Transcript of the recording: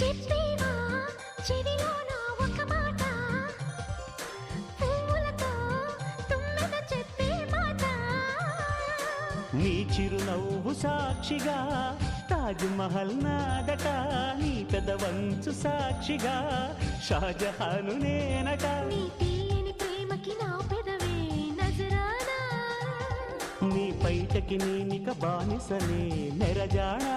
చెప్పేవా? చెవిలో నా ఒక మాట. పువ్వులతో తుమ్మెద చెప్పే మాట. నీ చిరునవ్వు సాక్షిగా తాజ్ మహల్ నాదట. నీ పెదవంచు సాక్షిగా షాజహాను నేనట. నీ తీయని ప్రేమకి నా పెదవే నజరానా? నీ నేనిక నెరజాడా